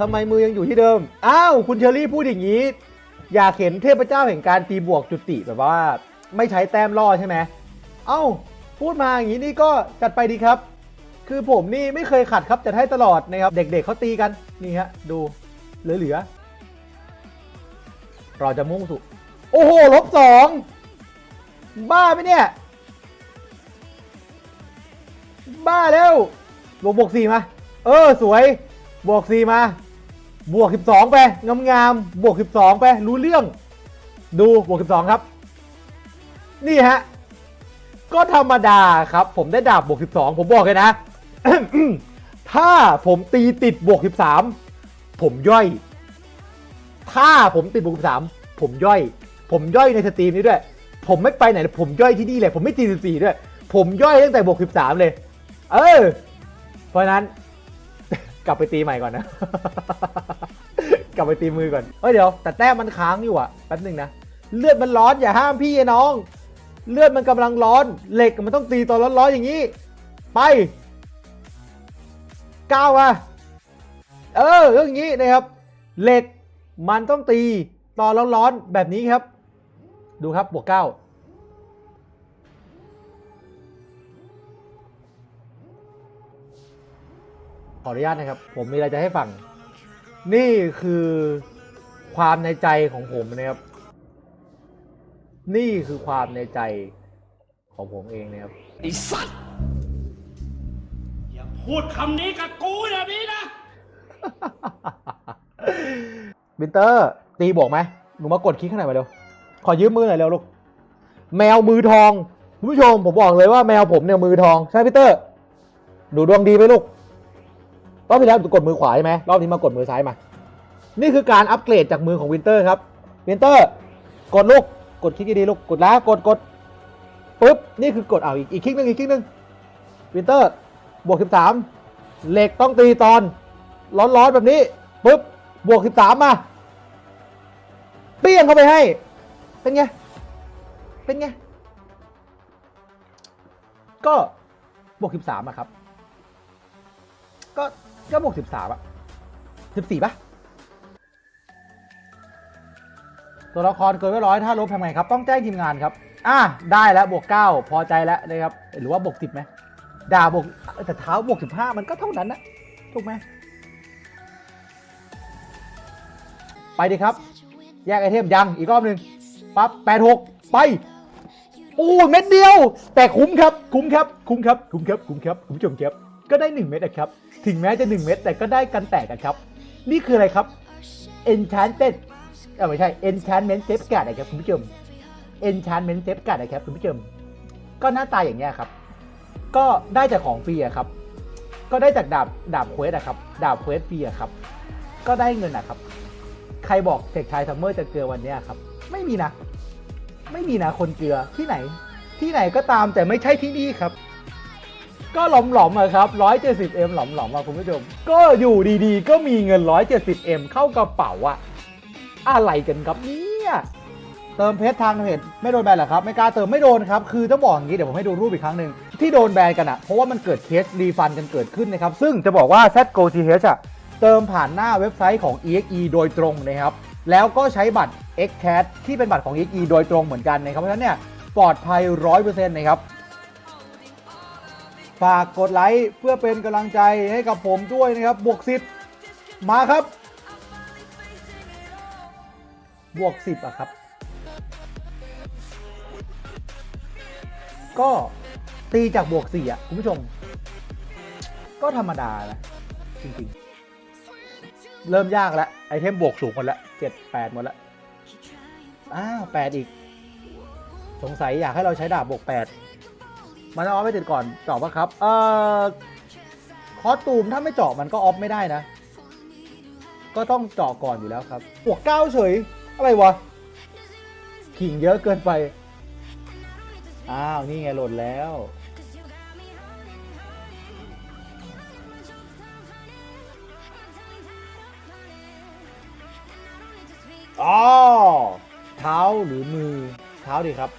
ทำไมมือยังอยู่ที่เดิม อ้าว คุณเชอรี่พูดอย่างนี้ อยากเห็นเทพเจ้าแห่งการตีบวกจุติแบบว่า ไม่ใช้แต้มล่อใช่ไหม เอ้า พูดมาอย่างนี้นี่ก็จัดไปดีครับ คือผมนี่ไม่เคยขัดครับจัดให้ตลอดนะครับ เด็กๆเขาตีกันนี่ฮะดูเหลือๆเราจะมุ่งสู่โอ้โหลบสองบ้าไหมเนี่ย บ้าแล้วบวกบวกสี่มา เออ สวยบวกสี่มา บวกสิบสองไปงามงามๆ บวกสิบสองไป รู้เรื่อง ดู บวกสิบสองครับ นี่ฮะ ก็ธรรมดาครับ ผมได้ดาบบวกสิบสองผมบอกเลยนะ ถ้าผมตีติดบวกสิบสามผมย่อย ถ้าผมติดบวกสิบสามผมย่อย ผมย่อยในสตรีมนี้ด้วย ผมไม่ไปไหน ผมย่อยที่นี่เลย ผมไม่ตีสิบสี่ด้วย ผมย่อยตั้งแต่บวกสิบสามเลย เออ เพราะนั้นกลับไปตีใหม่ก่อนนะ กลับไปตีมือก่อนเอ้ยเดี๋ยว แต่แต้มมันค้างอยู่อะแป๊บหนึงนะ เลือดมันร้อนอย่าห้ามพี่ไอ้น้อง เลือดมันกำลังร้อน เหล็กมันต้องตีตอนร้อนๆอย่างนี้ ไปก้าวมาเออเรื่องอย่างนี้นะครับ เหล็กมันต้องตีตอนร้อนๆแบบนี้ครับ ดูครับบวกเก้าขออนุญาตนะครับ ผมมีอะไรจะให้ฟัง นี่คือความในใจของผมนะครับ นี่คือความในใจของผมเองนะครับไอ้สัตว์อย่าพูดคำนี้กับกูแบบนี้นะ วินเตอร์ ตีบวกไหมหนูมากดคลิกข้างในมาเร็ว ขอยืมมือหน่อยเร็วลูก แมวมือทอง คุณผู้ชมผมบอกเลยว่าแมวผมเนี่ยมือทอง ใช่พีเตอร์ ดูดวงดีไหมลูก รอบที่แล้วกดมือขวาใช่ไหมรอบนี้มากดมือซ้ายมา นี่คือการอัปเกรดจากมือของวินเตอร์ครับวินเตอร์กดลูกกดคลิกดีๆลูกกดแล้วกดกดปุ๊บนี่คือกดเอาอีกอีกคลิกหนึ่งอีกคลิกหนึ่งวินเตอร์บวกสิบสามเหล็กต้องตีตอนร้อนๆแบบนี้ปุ๊บบวกสิบสามมาเปี้ยงเข้าไปให้ เป็นไง เป็นไง ก็บวกสิบสามอะครับ ก็ ก็บวกสิบสามอะสิบสี่ปะตัวละครเกินไว้ร้อยถ้าลบทำไงครับ ต้องแจ้งทีมงานครับ อะได้แล้วบวกเก้าพอใจแล้วนะครับ หรือว่าบวกสิบไหมด่าบวกแต่เท้าบวกสิบห้ามันก็เท่านั้นนะถูกไหมไปดิครับ แยกไอเทมยังอีกรอบหนึ่งปั๊บแปดหกไปโอ้เม็ดเดียว แต่คุ้มครับ คุ้มครับ คุ้มครับ คุ้มครับ คุ้มครับ คุณผู้ชมครับ ก็ได้ 1 เม็ดนะครับ ถึงแม้จะ 1 เม็ดแต่ก็ได้กันแตกกันครับ นี่คืออะไรครับ Enchanted เออไม่ใช่ Enchantment Safeguard นะครับคุณผู้ชม Enchantment Safeguard นะครับคุณผู้ชม ก็หน้าตาอย่างเงี้ยครับ ก็ได้จากของฟรีอะครับ ก็ได้จากดาบดาบเควสอะครับ ดาบเควสฟรีอะครับ ก็ได้เงินอะครับ ใครบอกเทคไทยซัมเมอร์จะเกลือวันเนี้ยครับ ไม่มีนะ ไม่มีนะคนเกลือที่ไหน ที่ไหนก็ตามแต่ไม่ใช่ที่นี่ครับ ก็หลอมหลอมอะครับ 170M หลอมหลอมๆอะคุณผู้ชม ก็อยู่ดีๆ ก็มีเงิน 170M เข้ากระเป๋าอะอะไรกันครับเนี่ยเติมเพชรทางเพจไม่โดนแบนเหรอครับ ไม่กล้าเติมไม่โดนครับ คือต้องบอกอย่างนี้เดี๋ยวผมให้ดูรูปอีกครั้งหนึ่งที่โดนแบนกันอะเพราะว่ามันเกิดเคสรีฟันกันเกิดขึ้นนะครับ ซึ่งจะบอกว่า ZGO TH อะเติมผ่านหน้าเว็บไซต์ของ EXE โดยตรงนะครับ แล้วก็ใช้บัตร XCAT ที่เป็นบัตรของ EXE โดยตรงเหมือนกันนะครับ เพราะฉะนั้นเนี่ยปลอดภัย 100%นะครับ ฝากกดไลค์เพื่อเป็นกำลังใจให้กับผมด้วยนะครับ บวก 10 มาครับ บวก 10อะครับ ก็ตีจากบวก 4อะคุณผู้ชม ก็ธรรมดานะจริง ๆ เริ่มยากแล้ว ไอเทมบวกสูงหมดแล้วเจ็ดแปดหมดแล้วอ้าวแปดอีก สงสัยอยากให้เราใช้ดาบบวกแปด มันออฟไม่ติดก่อนเจาะปะครับ เอ่อคอสตูมถ้าไม่เจาะมันก็ออฟไม่ได้นะ ก็ต้องเจาะก่อนอยู่แล้วครับบวกเก้าเฉย อะไรวะ ขิงเยอะเกินไป อ้าว นี่ไงโหลดแล้ว อ๋อ เท้าหรือมือ เท้าดีครับ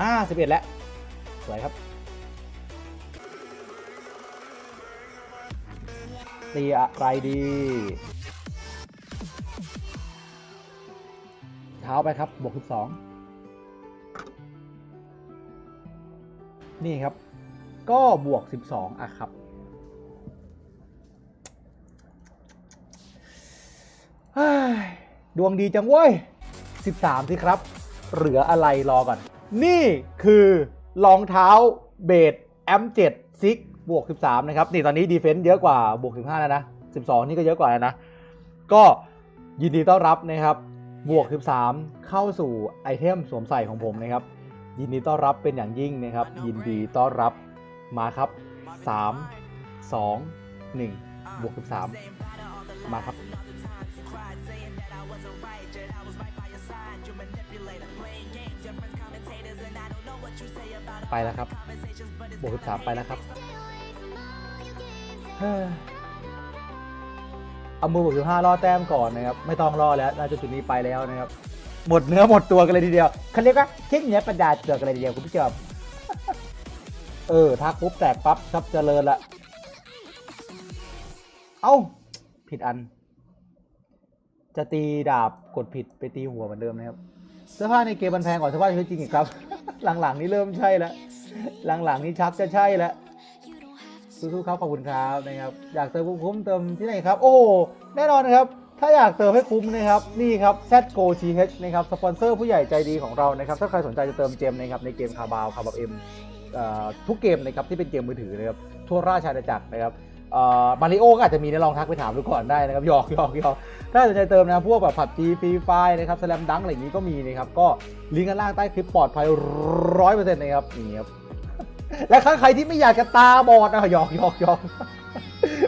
อ่าสิบเอ็ดแล้ว สวยครับตีอะไรดี เท้าไปครับ บวก12นี่ครับ ก็บวก12อะครับ ดวงดีจังเว้ย13สิครับ เหลืออะไรรอก่อน นี่คือรองเท้าเบสแอม7ซิกบวก 13 นะครับ นี่ตอนนี้ดีเฟนต์เยอะกว่าบวก 15 แล้วนะ 12 นี่ก็เยอะกว่าแล้วนะ ก็ยินดีต้อนรับนะครับ บวก 13 เข้าสู่ไอเทมสวมใส่ของผมนะครับ ยินดีต้อนรับเป็นอย่างยิ่งนะครับ ยินดีต้อนรับมาครับ 3 2 1 บวก 13 มาครับ ไปแล้วครับบวก13ไปแล้วครับเอามือบวก15ล่อแต้มก่อนนะครับ ไม่ต้องรอแล้วน่าจะจุดนี้ไปแล้วนะครับ หมดเนื้อหมดตัวกันเลยทีเดียวเขาเรียกว่าเช่นเนี้ยประดาเจอกันเลยทีเดียวคุณผู้ชมเออทักปุ๊บแตกปั๊บซับเจริญละเอ้า ผิดอัน จะตีดาบกดผิดไปตีหัวเหมือนเดิมนะครับ เสื้อผ้าในเกมมันแพงกว่าเสื้อผ้าในชีวิตจริงอีกครับ หลังๆ นี่เริ่มใช่แล้ว หลังๆ นี่ชักจะใช่แล้วสู้ๆครับขอบคุณครับนะครับอยากเติมคุ้มเติมที่ไหนครับ โอ้แน่นอนนะครับ ถ้าอยากเติมให้คุ้มนะครับนี่ครับ ZGO TH นะครับสปอนเซอร์ผู้ใหญ่ใจดีของเรานะครับถ้าใครสนใจจะเติมเจมนะครับในเกมคาบาวคาบาวเอ็มทุกเกมนะครับที่เป็นเกมมือถือนะครับทั่วราชอาณาจักรนะครับ มาริโอก็อาจจะมีนะลองทักไปถามดูก่อนได้นะครับหยอกหยอกหยอกถ้าสนใจเติมนะพวกแบบผับจีฟรีไฟนะครับสแลมดังอะไรอย่างนี้ก็มีนะครับก็ลิงก์ข้างล่างใต้คลิปปลอดภัยร้อยเปอร์เซ็นต์นะครับนี่ครับและถ้าใครที่ไม่อยากจะตาบอดนะหยอกหยอกหยอก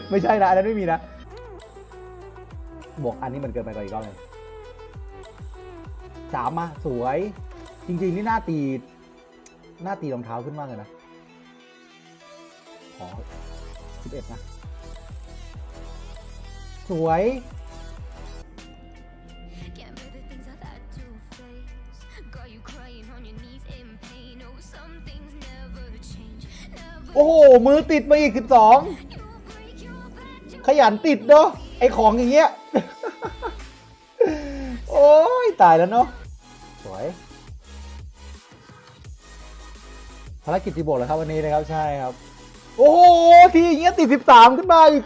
ไม่ใช่นะอันนั้นไม่มีนะบวกอันนี้มันเกินไปกว่าอีกรอบเลยสามมาสวย จริงๆ นี่หน้าตีหน้าตีรองเท้าขึ้นมากเลยนะขอสิบเอ็ดนะ สวย Can't bear the things I've had to face. Got you crying on your knees in pain. Oh, some things never change. Never โอ้โห มือติดมาอีกสิบสอง you break your back to ขยันติดเนาะไอของอย่างเงี้ย โอ้ย ตายแล้วเนาะสวยภารกิจที่บวกแล้วครับวันนี้นะครับ ใช่ครับ โอ้โห ทีอย่างเงี้ยติดสิบสามขึ้นมาอีก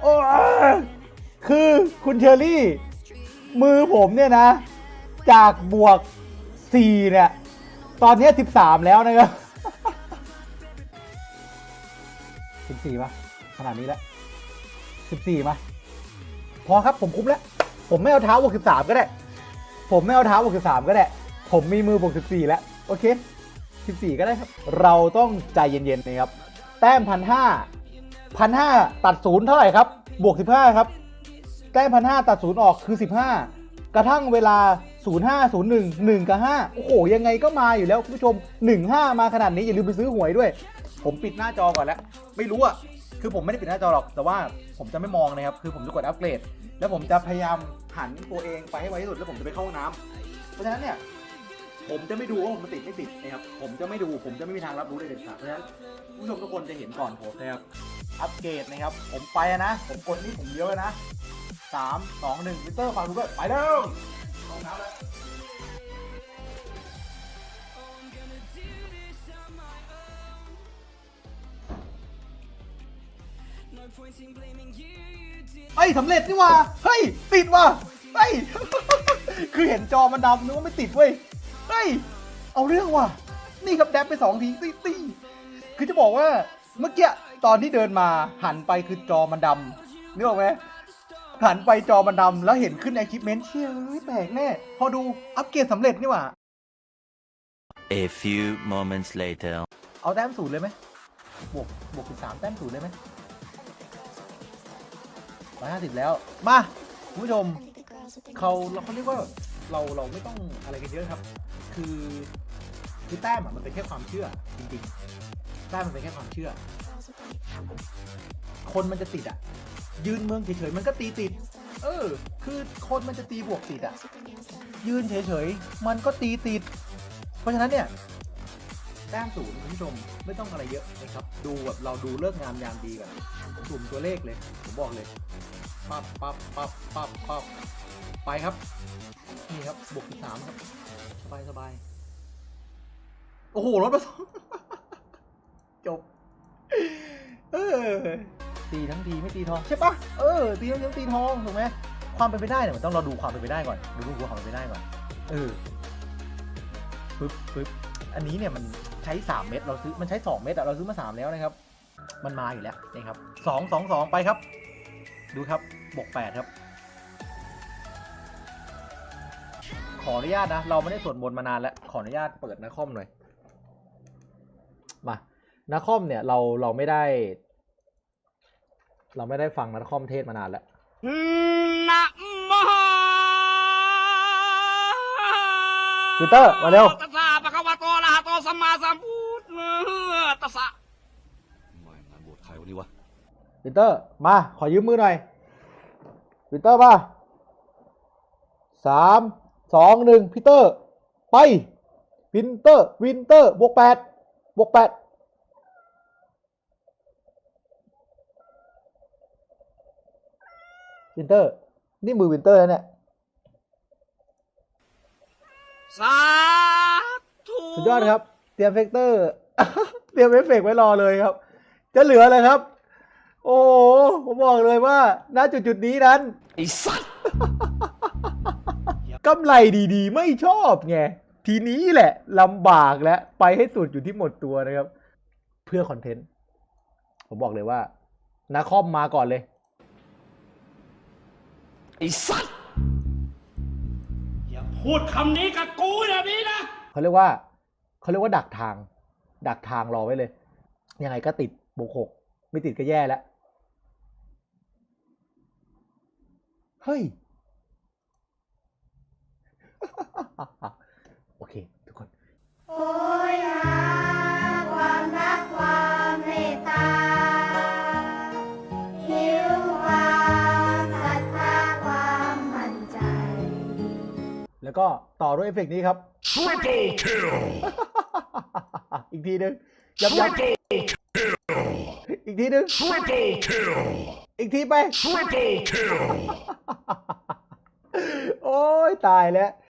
โอ้คือคุณเชอรี่ มือผมเนี่ยนะ จากบวกสี่เนี่ย ตอนนี้สิบสามแล้วนะครับสิบสี่ป่ะขนาดนี้แล้วสิบสี่มาพอครับผมคุ้มแล้ว ผมไม่เอาเท้าบวกสิบสามก็ได้ ผมไม่เอาเท้าบวกสิบสามก็ได้ ผมมีมือบวกสิบสี่แล้ว โอเคสิบสี่ก็ได้ครับ เราต้องใจเย็นๆนะครับ แต้มพันห้า พันห้าตัดศูนย์เท่าไหร่ครับ บวกสิบห้าครับแต้มพันห้าตัดศูนย์ออกคือสิบห้ากระทั่งเวลาศูนย์ห้าศูนย์หนึ่งหนึ่งกับห้าโอ้โห ยังไงก็มาอยู่แล้วคุณผู้ชมหนึ่งห้ามาขนาดนี้ อย่าลืมไปซื้อหวยด้วย ผมปิดหน้าจอก่อนแล้ว ไม่รู้อะคือผมไม่ได้ปิดหน้าจอหรอก แต่ว่าผมจะไม่มองนะครับ คือผมจะกดอัปเกรด แล้วผมจะพยายามหันตัวเองไปให้ไวที่สุด แล้วผมจะไปเข้าห้องน้ำเพราะฉะนั้นเนี่ย ผมจะไม่ดูว่าผมติดไม่ติดนะครับ ผมจะไม่ดู ผมจะไม่มีทางรับรู้ได้เด็ดขาด เพราะฉะนั้นผู้ชมทุกคนจะเห็นก่อนผมนะครับ อัปเกรดนะครับ ผมไปนะ ผมกดนี่ผมเลี้ยวแล้วนะสามสองหนึ่งมิเตอร์ฟังดูด้วยไปแล้วเข้าห้องน้ำแล้วเฮ้ยสำเร็จนี่ว่า เฮ้ย ติดว่ะเฮ้ย คือเห็นจอมันดำนึกว่าไม่ติดเว้ย เฮ้ย เอาเรื่องว่ะ นี่ครับแดบไปสองทีตีตีคือจะบอกว่า เมื่อกี้ ตอนที่เดินมาหันไปคือจอมันดำนึกออกไหมหันไปจอมันดำแล้วเห็นขึ้นในคลิปเมนต์เชี่ยเฮ้ยแปลกแน่ พอดูอัปเกรดสำเร็จนี่หว่า A few moments later. เอาแต้มศูนย์เลยไหมบวกบวกสิบสามแต้มศูนย์เลยไหมร้อยห้าสิบแล้ว มาคุณผู้ชมเขาเราเขาเรียกว่าเราเราไม่ต้องอะไรกันเยอะครับ คือคือแต้มอะมันเป็นแค่ความเชื่อจริงๆแต้มมันเป็นแค่ความเชื่อ คนมันจะติดอะ ยืนเมืองเฉยๆมันก็ตีติด เออ คือคนมันจะตีบวกติดอะ ยืนเฉยๆมันก็ตีติด เพราะฉะนั้นเนี่ยแต้มศูนย์คุณผู้ชมไม่ต้องอะไรเยอะนะครับ ดูแบบเราดูเลิกงามยามดีก่อนสุ่มตัวเลขเลย ผมบอกเลยปั๊บปั๊บปั๊บปั๊บปั๊บไปครับ นี่ครับบวกที่สามครับ สบายสบายโอ้โหรถมาสองจบ เออตีทั้งทีไม่ตีทองใช่ปะเออตีทั้งทีตีทองถูกไหมความเป็นไปได้เนี่ยมันต้องเราดูความเป็นไปได้ก่อนดูดูความเป็นไปได้ก่อนเออปึ๊บปึ๊บอันนี้เนี่ยมันใช้ 3 เม็ดเราซื้อมันใช้ 2 เม็ดอะเราซื้อมา 3 แล้วนะครับ มันมาอยู่แล้วนะครับสองสองสองไปครับ ดูครับบวก8ครับ ขออนุญาตนะ เราไม่ได้สวดมนต์มานานแล้ว ขออนุญาตเปิดนาคอมหน่อย มานาคอมเนี่ยเราเราไม่ได้ เราไม่ได้ฟังนาคอมเทศมานานแล้วนะโมปีเตอร์มาเร็วตัสสะปะคะวะโตอะระหะโตสัมมาสัมพุทธัสสะไม่งานบวชใครวะนี่วะวินเตอร์มา ขอยืมมือหน่อยวินเตอร์มาสามสองหนึ่งพีเตอร์ ไปวินเตอร์วินเตอร์บวกแปดบวกแปด วินเตอร์ นี่มือวินเตอร์แล้วเนี่ยสาธุสุดยอดครับ เตรียมเฟกเตอร์ เตรียมเอฟเฟกต์ไว้รอเลยครับ จะเหลือเลยครับ โอ้โหผมบอกเลยว่าณจุดจุดๆนี้นั้นไอ้สัตว์กำไรดีๆ ไม่ชอบไง ทีนี้แหละลำบากแล้ว ไปให้สุดอยู่ที่หมดตัวนะครับ เพื่อคอนเทนต์ ผมบอกเลยว่านาคอมมาก่อนเลย ไอ้สัตว์อย่าพูดคำนี้กับกูแบบนี้นะ เขาเรียกว่าเขาเรียกว่าดักทาง ดักทางรอไว้เลย ยังไงก็ติดบวกหกไม่ติดก็แย่แล้ว เฮ้ย โอเค ทุกคน โอ้ยหาความรัก ก็ต่อด้วยเอฟเฟกต์นี้ครับ Triple kill อีกทีหนึ่งยับยับอีกทีหนึ่ง Triple kill อีกทีไป Triple kill โอ้ยตายแล้ว